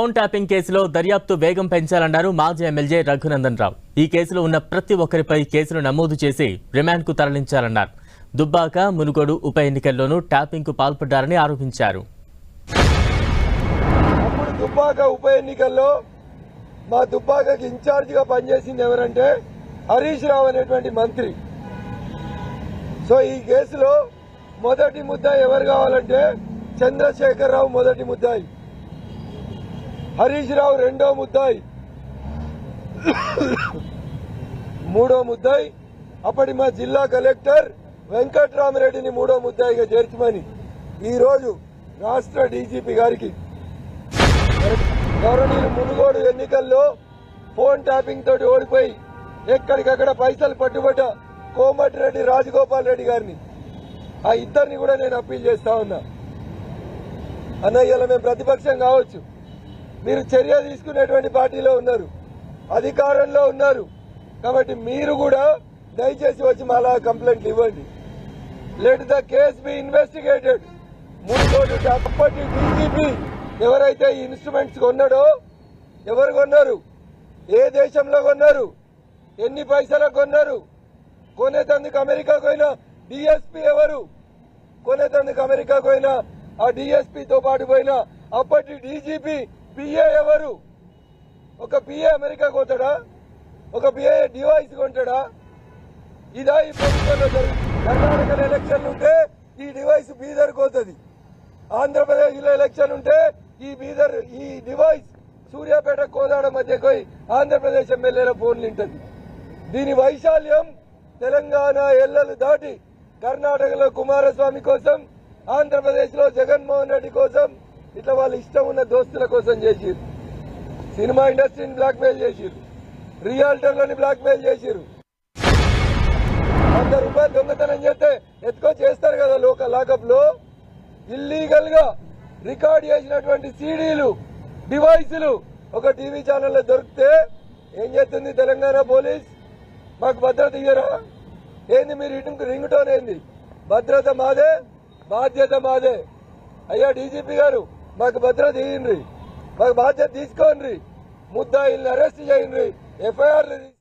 Phone tapping కేసులో దర్యాప్తు వేగం పెంచాలన్నారు మాజీ ఎమ్మెల్యే రఘునందన్ రావు ఈ కేసులో ఉన్న ప్రతి ఒక్కరిపై కేసులు నమోదు చేసి రిమాండ్కు తరలించాలన్నారు. దుబ్బాక మునుగోడు ఉప ఎన్నికల్లోనూ ట్యాపింగ్కు పాల్పడ్డారని ఆరోపించారు. అప్పుడు దుబ్బాక ఉప ఎన్నికల్లో మా దుబ్బాకకి ఇన్ఛార్జిగా పనిచేసింది ఎవరంటే హరీష్ రావు అనేటువంటి మంత్రి. సో ఈ కేసులో మొదటి ముద్దాయి ఎవరు కావాలంటే చంద్రశేఖర్ రావు మొదటి ముద్దాయి. హరీష్ రావు రెండో ముద్దాయి. మూడో ముద్దాయి. అప్పటి మా జిల్లా కలెక్టర్ వెంకట్రామరెడ్డిని మూడో ముద్దాయిగా చేర్చమని ఈరోజు రాష్ట్ర డీజీపీ గారికి గౌరవనీయులు మునుగోడు ఎన్నికల్లో ఫోన్ ట్యాపింగ్ తోటి ఓడిపోయి ఎక్కడికక్కడ పైసలు పట్టుబట్ట కోమటిరెడ్డి రాజగోపాల్ రెడ్డి గారిని. ఆ ఇద్దరిని కూడా నేను అప్పీల్ చేస్తా ఉన్నా. అన్నయ్యలో మేము ప్రతిపక్షం కావచ్చు. మీరు చర్య తీసుకునేటువంటి పార్టీలో ఉన్నారు. అధికారంలో ఉన్నారు. కాబట్టి మీరు కూడా దయచేసి వచ్చి మళ్ళా కంప్లైంట్లు ఇవ్వండి. Let the case be investigated Munugode అప్పటి డీజీపీ ఎవరైతే ఈ ఇన్స్ట్రుమెంట్స్ కొన్నాడో ఎవరు కొన్నారు? ఏ దేశంలో కొన్నారు? ఎన్ని పైసలకు కొన్నారు? కొనేతందుకు అమెరికాకు పోయినా డిఎస్పీ ఎవరు? కొనేతందుకు అమెరికాకు పోయినా ఆ డిఎస్పీతో పాటు పోయిన అప్పటి డీజీపీ పిఏ ఎవరు? ఒక పిఏ అమెరికా పోతాడా ఒక పిఏ డివైస్ కొంటాడా ఇదా ఈ ప్రభుత్వంలో జరుగుతుంది కర్ణాటకలో ఎలక్షన్లు ఉంటే ఈ డివైస్ బీదర్ కోతుంది ఆంధ్రప్రదేశ్లో ఎలక్షన్ ఉంటే ఈ బీదర్ ఈ డివైస్ సూర్యాపేట కోదాడ మధ్యకు పోయి ఆంధ్రప్రదేశ్ ఎమ్మెల్యేల ఫోన్లు ఉంటుంది దీని వైశాల్యం తెలంగాణ ఎల్లలు దాటి కర్ణాటకలో కుమారస్వామి కోసం ఆంధ్రప్రదేశ్లో జగన్మోహన్ రెడ్డి కోసం ఇట్లా వాళ్ళ ఇష్టం ఉన్న దోస్తుల కోసం చేసిరు సినిమా ఇండస్ట్రీని బ్లాక్ మెయిల్ చేసిరు రియాల్టర్లని బ్లాక్ మెయిల్ చేసిరు వంద రూపాయలు దొంగతనం చేస్తే ఎత్తుకో చేస్తారు కదా లోక లాకప్లో ఇల్లీగల్గా రికార్డ్ చేసినటువంటి సీడీలు డివైసులు ఒక టీవీ ఛానల్లో దొరికితే ఏం చేస్తుంది తెలంగాణ పోలీస్? మాకు భద్రత ఇయ్యరా? ఏంది మీరు ఇటు రింగ్ టోన్ ఏంది? భద్రత మాదే బాధ్యత మాదే. అయ్యా డీజీపీ గారు మాకు భద్రత ఇయ్యండి. మాకు బాధ్యత తీసుకోండి. ముద్దాయిల్ని అరెస్ట్ చేయండి. ఎఫ్ఐఆర్లు